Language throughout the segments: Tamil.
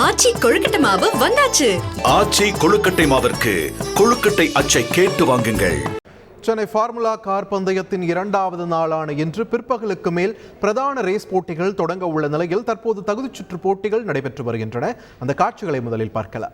ஆச்சி கொழுக்கட்டை மாவு வந்தாச்சு. ஆச்சி கொழுக்கட்டை மாவிற்கு கொழுக்கட்டை அச்சை கேட்டு வாங்குங்கள். சென்னை ஃபார்முலா கார் பந்தயத்தின் இரண்டாவது நாளான இன்று பிற்பகலுக்கு மேல் பிரதான ரேஸ் போட்டிகள் தொடங்க உள்ள நிலையில் தற்போது தகுதிச் சுற்று போட்டிகள் நடைபெற்று வருகின்றன. அந்த காட்சிகளை முதலில் பார்க்கலாம்.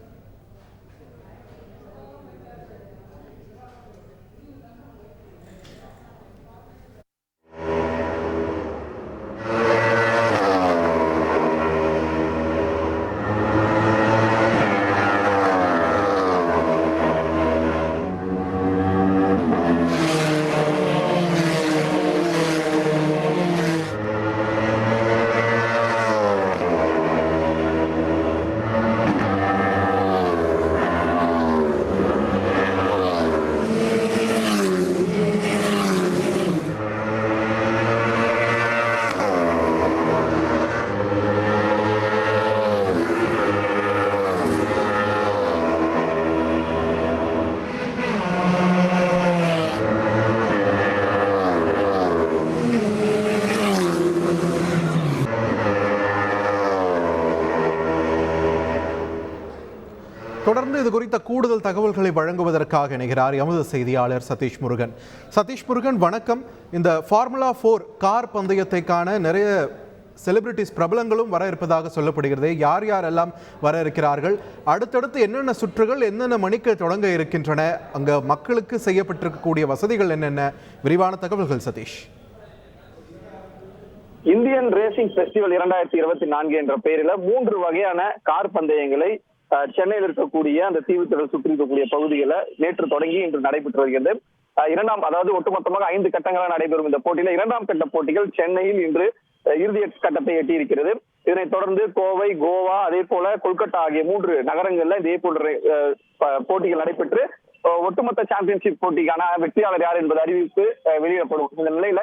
தொடர்ந்து இது குறித்த கூடுதல் தகவல்களை வழங்குவதற்காக இணைகிறார் எமது செய்தியாளர் சதீஷ் முருகன். சதீஷ் முருகன் வணக்கம். இந்த ஃபார்முலா ஃபோர் கார் பந்தயத்தை காண நிறைய செலிபிரிட்டிஸ் பிரபலங்களும் வர இருப்பதாக சொல்லப்படுகிறது. யார் யாரெல்லாம் வர இருக்கிறார்கள்? அடுத்தடுத்து என்னென்ன சுற்றுகள் என்னென்ன மணிக்கு தொடங்க இருக்கின்றன? அங்கே மக்களுக்கு செய்யப்பட்டிருக்கக்கூடிய வசதிகள் என்னென்ன? விரிவான தகவல்கள் சதீஷ். இந்தியன் ரேசிங் பெஸ்டிவல் இரண்டாயிரத்தி இருபத்தி நான்கு என்ற பெயரில் மூன்று வகையான கார் பந்தயங்களை சென்னையில் இருக்கக்கூடிய அந்த தீவுத்திடல் சுற்றி இருக்கக்கூடிய பகுதிகளில் நேற்று தொடங்கி இன்று நடைபெற்று வருகிறது. இரண்டாம் அதாவது ஒட்டுமொத்தமாக ஐந்து கட்டங்களாக நடைபெறும் இந்த போட்டியில. இரண்டாம் கட்ட போட்டிகள் சென்னையில் இன்று இறுதி கட்டத்தை எட்டியிருக்கிறது இதனைத் தொடர்ந்து கோவை கோவா அதே போல கொல்கத்தா ஆகிய மூன்று நகரங்கள்ல இதே போன்ற போட்டிகள் நடைபெற்று ஒட்டுமொத்த சாம்பியன்ஷிப் போட்டிக்கான வெற்றியாளர் யார் என்பது அறிவிப்பு வெளியிடப்படும் இந்த நிலையில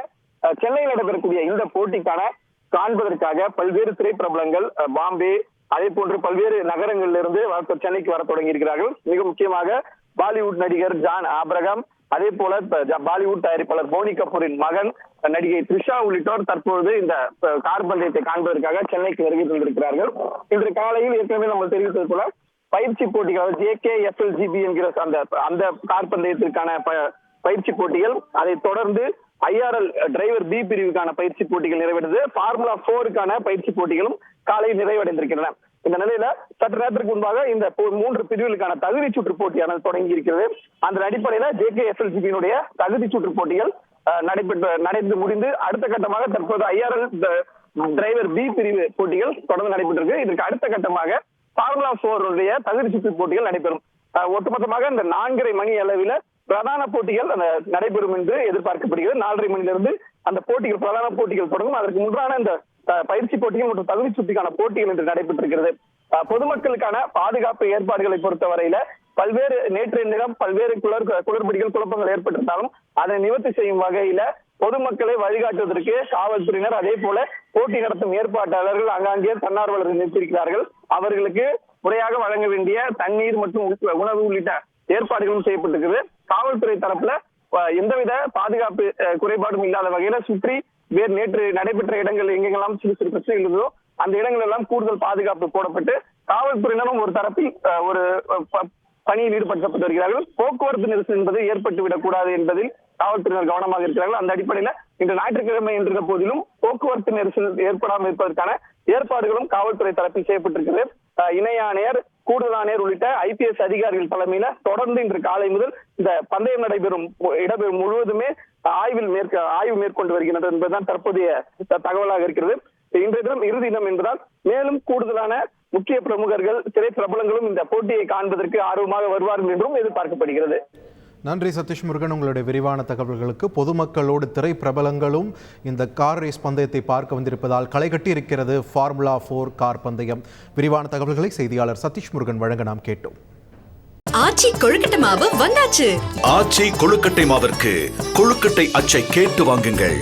சென்னையில் நடைபெறக்கூடிய இந்த போட்டிக்கான காண்பதற்காக பல்வேறு திரைப்பிரபலங்கள் பாம்பே அதே போன்று பல்வேறு நகரங்களிலிருந்து இருந்து வர- சென்னைக்கு வர தொடங்கி இருக்கிறார்கள் மிக முக்கியமாக பாலிவுட் நடிகர் ஜான் ஆப்ரகாம் அதே போல பாலிவுட் தயாரிப்பாளர் போனி கபூரின் மகன் நடிகை த்ரிஷா உள்ளிட்டோர் தற்பொழுது இந்த கார் பந்தயத்தை காண்பதற்காக சென்னைக்கு வருகை தந்திருக்கிறார்கள். இன்று காலையில் ஏற்கனவே நம்ம தெரிவித்தது போல பயிற்சி போட்டிகள் ஜேகே எஃப்எல்ஜிபி என்கிற அந்த அந்த கார் பந்தயத்திற்கான ப- பயிற்சி போட்டிகள் அதை தொடர்ந்து ஐஆர்எல் டிரைவர் பி பிரிவுக்கான பயிற்சி போட்டிகள் நிறைவேற்றது ஃபார்முலா போருக்கான பயிற்சி போட்டிகளும் காலை நிறைவடைந்திருக்கின்றன. இந்த நிலையில சற்று நேரத்திற்கு முன்பாக இந்த மூன்று பிரிவுகளுக்கான தகுதி சுற்று போட்டியானது தொடங்கி இருக்கிறது அந்த அடிப்படையில ஜே கே எஸ்எல்சிபியினுடைய தகுதி சுற்று போட்டிகள் அஹ், நடைபெற்று முடிந்து அடுத்த கட்டமாக தற்போது ஐஆர்எல் டிரைவர் பி பிரிவு போட்டிகள் தொடர்ந்து நடைபெற்றிருக்கு. இதற்கு அடுத்த கட்டமாக ஃபார்முலா போருடைய தகுதி சுற்று போட்டிகள் நடைபெறும். ஒட்டுமொத்தமாக இந்த நான்கரை மணி அளவில பிரதான போட்டிகள் அந்த நடைபெறும் என்று எதிர்பார்க்கப்படுகிறது. நாலரை மணியிலிருந்து அந்த போட்டிகள் பிரதான போட்டிகள் தொடங்கும். அதற்கு முன்றான இந்த பயிற்சி போட்டிகள் மற்றும் தகுதி சுற்றிக்கான போட்டிகள் என்று நடைபெற்றிருக்கிறது. பொதுமக்களுக்கான பாதுகாப்பு ஏற்பாடுகளை பொறுத்தவரையில பல்வேறு நேற்றைய நிறம் பல்வேறு குளர் குளறுபடிகள் குழப்பங்கள் ஏற்பட்டிருந்தாலும் அதை நிவர்த்தி செய்யும் வகையில பொதுமக்களை வழிகாட்டுவதற்கு காவல்துறையினர் அதே போல போட்டி நடத்தும் ஏற்பாட்டாளர்கள் அங்காங்கே தன்னார்வலர்கள் நிறுத்தியிருக்கிறார்கள். அவர்களுக்கு முறையாக வழங்க வேண்டிய தண்ணீர் மற்றும் உணவு- உணவு உள்ளிட்ட ஏற்பாடுகளும் செய்யப்பட்டிருக்கிறது காவல்துறை தரப்புல எந்தவித பாதுகாப்பு குறைபாடும் இல்லாத வகையில சுற்றி வேறு நேற்று நடைபெற்ற இடங்கள் எங்கெங்கெல்லாம் சிறு சிறு பிரச்சனை இருந்ததோ அந்த இடங்கள் எல்லாம் கூடுதல் பாதுகாப்பு போடப்பட்டு காவல்துறையினரும் ஒரு தரப்பில் ஒரு பணியில் ஈடுபடுத்தப்பட்டு வருகிறார்கள். போக்குவரத்து நெரிசல் என்பது ஏற்பட்டு விடக்கூடாது என்பதில் காவல்துறையினர் கவனமாக இருக்கிறார்கள். அந்த அடிப்படையில இன்று ஞாயிற்றுக்கிழமை என்ற போதிலும் போக்குவரத்து நெரிசல் ஏற்படாமல் இருப்பதற்கான ஏற்பாடுகளும் காவல்துறை தரப்பில் செய்யப்பட்டிருக்கிறது. அஹ், இணை ஆணையர் கூடுதல் உள்ளிட்ட ஐபிஎஸ் அதிகாரிகள் தலைமையில தொடர்ந்து இன்று காலை முதல் இந்த பந்தயம் நடைபெறும் இடம்பெறும் முழுவதுமே ஆய்வில் மேற்க ஆய்வு மேற்கொண்டு வருகின்றது என்பதுதான் தற்போதைய தகவலாக இருக்கிறது. இன்றைய தினம் இறுதி தினம் என்பதால் மேலும் கூடுதலான முக்கிய பிரமுகர்கள் திரைப்பிரபலங்களும் இந்த போட்டியை காண்பதற்கு ஆர்வமாக வருவார்கள் என்றும் எதிர்பார்க்கப்படுகிறது. நன்றி சதீஷ் முருகன். உங்களுடைய விரிவான தகவல்களுக்கு பொதுமக்களோடு திரை பிரபலங்களும் இந்த கார் ரேஸ் பந்தயத்தை பார்க்க வந்திருப்பதால் களை கட்டி இருக்கிறது ஃபார்முலா ஃபோர் கார் பந்தயம். விரிவான தகவல்களை செய்தியாளர் சதீஷ் முருகன் வழங்க நாம் கேட்டோம். ஆச்சி கொழுக்கட்டை மாவு வந்தாச்சு. ஆச்சி கொழுக்கட்டை மாவிற்கு கொழுக்கட்டை அச்சை கேட்டு வாங்குங்கள்.